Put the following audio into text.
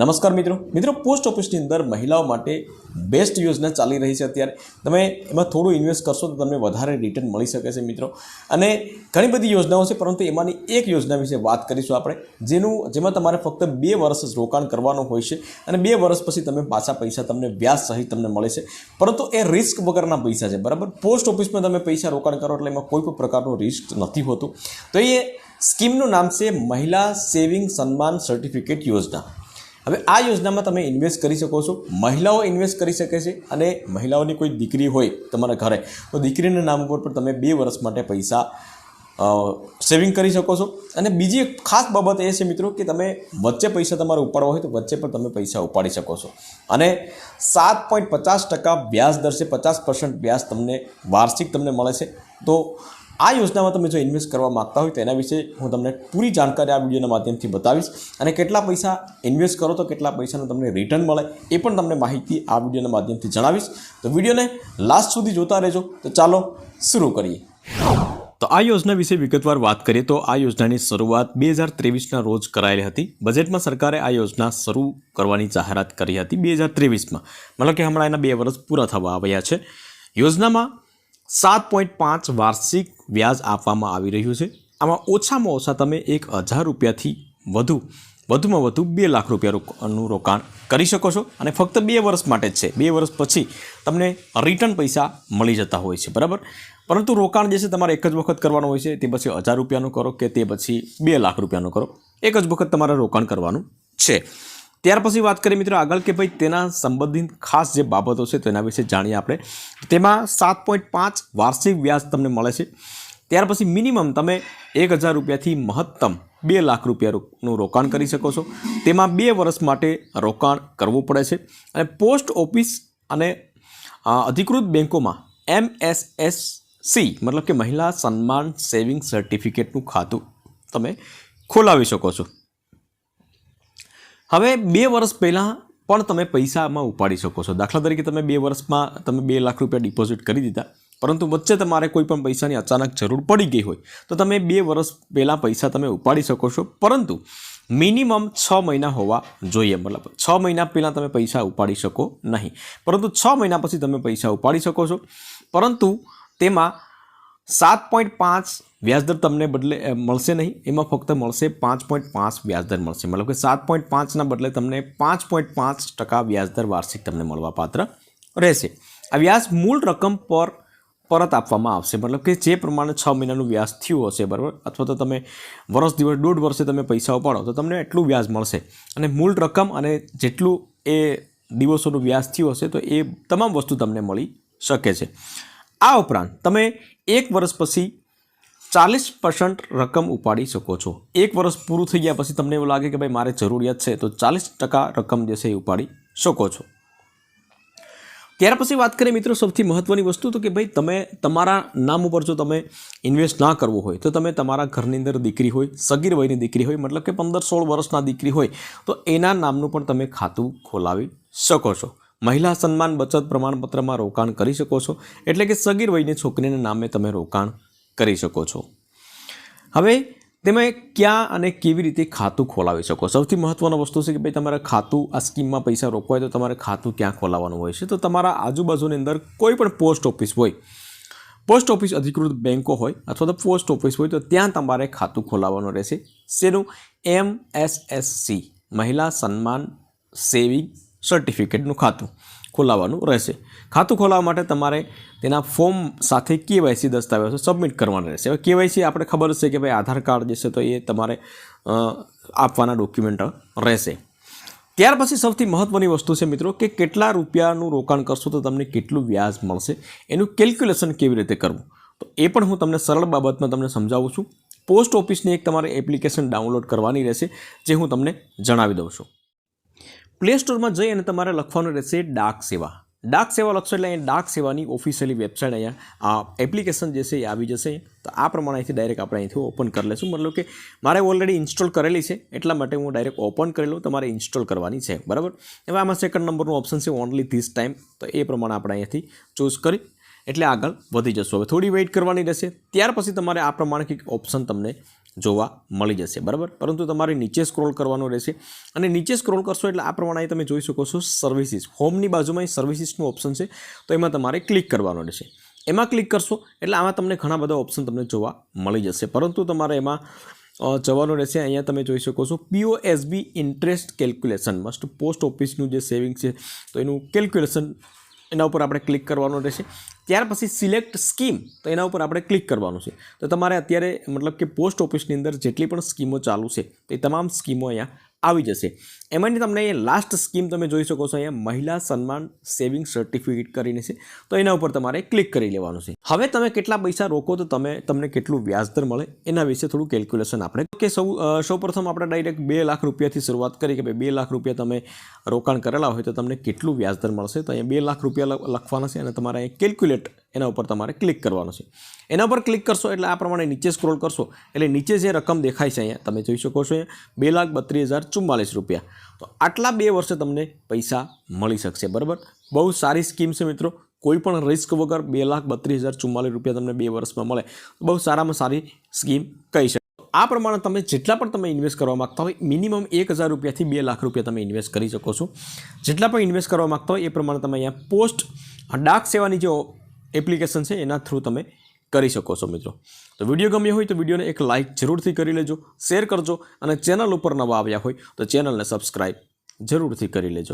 નમસ્કાર મિત્રો. મિત્રો, પોસ્ટ ઓફિસની અંદર મહિલાઓ માટે બેસ્ટ યોજના ચાલી રહી છે અત્યારે. તમે એમાં થોડું ઇન્વેસ્ટ કરશો તો તમને વધારે રિટર્ન મળી શકે છે મિત્રો. અને ઘણી બધી યોજનાઓ છે, પરંતુ એમાંની એક યોજના વિશે વાત કરીશું આપણે, જેનું, જેમાં તમારે ફક્ત બે વર્ષ જ રોકાણ કરવાનું હોય છે અને બે વર્ષ પછી તમે પાછા પૈસા તમને વ્યાજ સહિત તમને મળે છે. પરંતુ એ રિસ્ક વગરના પૈસા છે, બરાબર? પોસ્ટ ઓફિસમાં તમે પૈસા રોકાણ કરો એટલે એમાં કોઈ પણ પ્રકારનું રિસ્ક નથી હોતું. તો એ સ્કીમનું નામ છે મહિલા સેવિંગ સન્માન સર્ટિફિકેટ યોજના. હવે આ યોજનામાં તમે ઇન્વેસ્ટ કરી શકો છો. મહિલાઓ ઇન્વેસ્ટ કરી શકે છે અને મહિલાઓની કોઈ દીકરી હોય તમારા ઘરે, તો દીકરીના નામ ઉપર પણ તમે બે વર્ષ માટે પૈસા સેવિંગ કરી શકો છો. અને બીજી એક ખાસ બાબત એ છે મિત્રો કે તમે વચ્ચે પૈસા તમારે ઉપાડવા હોય તો વચ્ચે પણ તમે પૈસા ઉપાડી શકો છો. અને સાત પોઈન્ટ પચાસ ટકા વ્યાજ દર છે, પચાસ પર્સન્ટ વ્યાજ તમને વાર્ષિક તમને મળે છે. તો આ યોજનામાં તમે જો ઇન્વેસ્ટ કરવા માગતા હોય તો એના વિશે હું તમને પૂરી જાણકારી આ વિડીયોના માધ્યમથી બતાવીશ અને કેટલા પૈસા ઇન્વેસ્ટ કરો તો કેટલા પૈસાનું તમને રિટર્ન મળે એ પણ તમને માહિતી આ વિડીયોના માધ્યમથી જણાવીશ. તો વિડીયોને લાસ્ટ સુધી જોતા રહેજો. તો ચાલો શરૂ કરીએ. તો આ યોજના વિશે વિગતવાર વાત કરીએ તો આ યોજનાની શરૂઆત બે હજાર ત્રેવીસના રોજ કરાયેલી હતી. બજેટમાં સરકારે આ યોજના શરૂ કરવાની જાહેરાત કરી હતી બે હજાર ત્રેવીસમાં. મતલબ કે હમણાં એના બે વર્ષ પૂરા થવા આવ્યા છે. યોજનામાં સાત પોઈન્ટ પાંચ વાર્ષિક વ્યાજ આપવામાં આવી રહ્યું છે. આમાં ઓછામાં ઓછા તમે એક હજાર રૂપિયાથી વધુ, વધુમાં વધુ બે લાખ રૂપિયાનું રોકાણ કરી શકો છો અને ફક્ત બે વર્ષ માટે જ છે. બે વર્ષ પછી તમને રિટર્ન પૈસા મળી જતા હોય છે. બરાબર? પરંતુ રોકાણ જે છે તમારે એક જ વખત કરવાનું હોય છે, તે પછી હજાર રૂપિયાનું કરો કે તે પછી બે લાખ રૂપિયાનું કરો. એક જ વખત તમારે રોકાણ કરવાનું છે. ત્યાર પછી વાત કરીએ મિત્રો આગળ કે ભાઈ તેના સંબંધિત ખાસ જે બાબતો છે તેના વિશે જાણીએ આપણે. તેમાં સાત પોઈન્ટ પાંચ વાર્ષિક વ્યાજ તમને મળે છે. ત્યાર પછી મિનિમમ તમે એક હજાર રૂપિયાથી મહત્તમ બે લાખ રૂપિયાનું રોકાણ કરી શકો છો. તેમાં બે વર્ષ માટે રોકાણ કરવું પડે છે. અને પોસ્ટ ઓફિસ અને અધિકૃત બેંકોમાં એમ એસ એસ સી મતલબ કે મહિલા સન્માન સેવિંગ સર્ટિફિકેટનું ખાતું તમે ખોલાવી શકો છો. હવે બે વર્ષ પહેલાં પણ તમે પૈસામાં ઉપાડી શકો છો. દાખલા તરીકે તમે બે વર્ષમાં તમે બે લાખ રૂપિયા ડિપોઝિટ કરી દીધા, પરંતુ વચ્ચે તમારે કોઈ પણ પૈસાની અચાનક જરૂર પડી ગઈ હોય, તો તમે બે વર્ષ પહેલાં પૈસા તમે ઉપાડી શકો છો. પરંતુ મિનિમમ છ મહિના હોવા જોઈએ. મતલબ છ મહિના પહેલાં તમે પૈસા ઉપાડી શકો નહીં. પરંતુ છ મહિના પછી તમે પૈસા ઉપાડી શકો છો. પરંતુ તેમાં સાત પોઈન્ટ પાંચ વ્યાજદર તમને બદલે મળશે નહીં. એમાં ફક્ત મળશે પાંચ પોઈન્ટ પાંચ વ્યાજદર મળશે. મતલબ કે સાત પોઈન્ટ પાંચના બદલે તમને પાંચ પોઈન્ટ પાંચ ટકા વ્યાજદર વાર્ષિક તમને મળવાપાત્ર રહેશે. આ વ્યાજ મૂળ રકમ પર પરત આપવામાં આવશે. મતલબ કે જે પ્રમાણે છ મહિનાનું વ્યાજ થયું હશે, બરાબર? અથવા તો તમે વર્ષ દિવસ, દોઢ વર્ષે તમે પૈસા ઉપાડો, તો તમને એટલું વ્યાજ મળશે. અને મૂળ રકમ અને જેટલું એ દિવસોનું વ્યાજ થયું હશે, તો એ તમામ વસ્તુ તમને મળી શકે છે. આ ઉપરાંત તમે એક વર્ષ પછી ચાલીસ પર્સન્ટ રકમ ઉપાડી શકો છો. એક વર્ષ પૂરું થઈ ગયા પછી તમને એવું લાગે કે ભાઈ મારે જરૂરિયાત છે, તો ચાલીસ ટકા રકમ જે છે એ ઉપાડી શકો છો. ત્યાર પછી વાત કરીએ મિત્રો સૌથી મહત્ત્વની વસ્તુ તો કે ભાઈ તમે તમારા નામ ઉપર જો તમે ઇન્વેસ્ટ ના કરવું હોય, તો તમે તમારા ઘરની અંદર દીકરી હોય, સગીર વયની દીકરી હોય, મતલબ કે પંદર સોળ વર્ષના દીકરી હોય, તો એના નામનું પણ તમે ખાતું ખોલાવી શકો છો. મહિલા સન્માન બચત પ્રમાણપત્રમાં રોકાણ કરી શકો છો. એટલે કે સગીર વયની છોકરીના નામે તમે રોકાણ કરી શકો છો. હવે તમે ક્યાં અને કેવી રીતે ખાતું ખોલાવી શકો? સૌથી મહત્ત્વની વસ્તુ છે કે ભાઈ તમારે ખાતું આ સ્કીમમાં પૈસા રોકવા હોય તો તમારે ખાતું ક્યાં ખોલાવવાનું હોય છે? તો તમારા આજુબાજુની અંદર કોઈ પણ પોસ્ટ ઓફિસ હોય, પોસ્ટ ઓફિસ અધિકૃત બેન્કો હોય અથવા તો પોસ્ટ ઓફિસ હોય તો ત્યાં તમારે ખાતું ખોલાવવાનું રહેશે. શેનું? એમ એસ એસ સી, મહિલા સન્માન સેવિંગ સર્ટિફિકેટનું ખાતું ખોલાવવાનું રહેશે. ખાતું ખોલાવવા માટે તમારે તેના ફોર્મ સાથે કેવાયસી દસ્તાવેજો સબમિટ કરવાના રહેશે. હવે કેવાયસી આપણે ખબર હશે કે ભાઈ આધાર કાર્ડ જે છે તો એ તમારે આપવાના ડોક્યુમેન્ટ રહેશે. ત્યાર પછી સૌથી મહત્ત્વની વસ્તુ છે મિત્રો કે કેટલા રૂપિયાનું રોકાણ કરશો તો તમને કેટલું વ્યાજ મળશે. એનું કેલ્ક્યુલેશન કેવી રીતે કરવું? તો એ પણ હું તમને સરળ બાબતમાં તમને સમજાવું છું. પોસ્ટ ઓફિસની એક તમારે એપ્લિકેશન ડાઉનલોડ કરવાની રહેશે, જે હું તમને જણાવી દઉં છું. પ્લે સ્ટોરમાં જઈ અને તમારે લખવાનું રહેશે ડાક સેવા. ડાક સેવા લખશો એટલે અહીંયા ડાક સેવાની ઓફિશિયલી વેબસાઇટ અહીંયા આ એપ્લિકેશન જે છે એ આવી જશે. તો આ પ્રમાણે અહીંથી ડાયરેક્ટ આપણે અહીંથી ઓપન કરી લઈશું મતલબ કે મારે ઓલરેડી ઇન્સ્ટોલ કરેલી છે, એટલા માટે હું ડાયરેક્ટ ઓપન કરી લઉં, તમારે ઇન્સ્ટોલ કરવાની છે. બરાબર? હવે આમાં સેકન્ડ નંબરનું ઓપ્શન છે ઓનલી ધીસ ટાઈમ તો એ પ્રમાણે આપણે અહીંયાથી ચૂઝ કરી, એટલે આગળ વધી જશું. હવે થોડી વેઇટ કરવાની રહેશે. ત્યાર પછી તમારે આ પ્રમાણે કંઈક ઓપ્શન તમને જોવા મળી જશે, બરાબર? પરંતુ તમારે નીચે સ્ક્રોલ કરવાનો રહેશે. અને નીચે સ્ક્રોલ કરશો એટલે આ પ્રમાણે તમે જોઈ શકો છો સર્વિસીસ હોમની બાજુમાં અહીં સર્વિસીસનું ઓપ્શન છે, તો એમાં તમારે ક્લિક કરવાનો રહેશે. એમાં ક્લિક કરશો એટલે આમાં તમને ઘણા બધા ઓપ્શન તમને જોવા મળી જશે. પરંતુ તમારે એમાં જવાનું રહેશે. અહીંયા તમે જોઈ શકો છો POSB interest calculation must post ઓફિસનું જે સેવિંગ છે, તો એનું કેલ્ક્યુલેશન એના ઉપર આપણે ક્લિક કરવાનું રહેશે. ત્યાર પછી સિલેક્ટ સ્કીમ તો એના ઉપર આપણે ક્લિક કરવાનું છે. તો તમારે અત્યારે મતલબ કે પોસ્ટ ઓફિસની અંદર જેટલી પણ સ્કીમો ચાલુ છે, તે તમામ સ્કીમો અહીંયા આવી જશે. એમાંની તમને લાસ્ટ સ્કીમ તમે જોઈ શકો છો, અહીંયા મહિલા સન્માન સેવિંગ સર્ટિફિકેટ કરીને છે. તો એના ઉપર તમારે ક્લિક કરી લેવાનું છે. હવે તમે કેટલા પૈસા રોકો તો તમે, તમને કેટલું વ્યાજદર મળે, એના વિશે થોડું કેલ્ક્યુલેશન આપણે. કે સૌ સૌપ્રથમ આપણે ડાયરેક્ટ બે લાખ રૂપિયાથી શરૂઆત કરી કે ભાઈ બે લાખ રૂપિયા તમે રોકાણ કરેલા હોય તો તમને કેટલું વ્યાજદર મળશે? તો અહીંયા બે લાખ રૂપિયા લખવાના છે અને તમારે અહીંયા કેલ્ક્યુલેટ એના ઉપર તમારે ક્લિક કરવાનું છે. એના ઉપર ક્લિક કરશો એટલે આ પ્રમાણે નીચે સ્ક્રોલ કરશો, એટલે નીચે જે રકમ દેખાય છે અહીંયા, તમે જોઈ શકો છો અહીંયા, બે લાખ બત્રીસ હજાર ચુમ્માલીસ રૂપિયા. તો આટલા બે વર્ષે તમને પૈસા મળી શકશે, બરાબર? બહુ સારી સ્કીમ છે મિત્રો. કોઈ પણ રિસ્ક વગર બે લાખ બત્રીસ હજાર ચુમ્માલીસ રૂપિયા તમને બે વર્ષમાં મળે. બહુ સારામાં સારી સ્કીમ કહી શકાય. આ પ્રમાણે તમે જેટલા પણ તમે ઇન્વેસ્ટ કરવા માગતા હોય મિનિમમ એક હજાર રૂપિયાથી બે લાખ રૂપિયા તમે ઇન્વેસ્ટ કરી શકો છો. જેટલા પણ ઇન્વેસ્ટ કરવા માગતા હોય, એ પ્રમાણે તમે અહીંયા પોસ્ટ ડાક સેવાની જે એપ્લિકેશન છે એના થ્રુ તમે કરી શકો છો મિત્રો. તો વીડિયો ગમ્યો હોય તો વિડીયોને એક લાઇક જરૂરથી કરી લેજો, શેર કરજો અને ચેનલ ઉપર નવા આવ્યા હોય તો ચેનલને સબસ્ક્રાઈબ જરૂરથી કરી લેજો.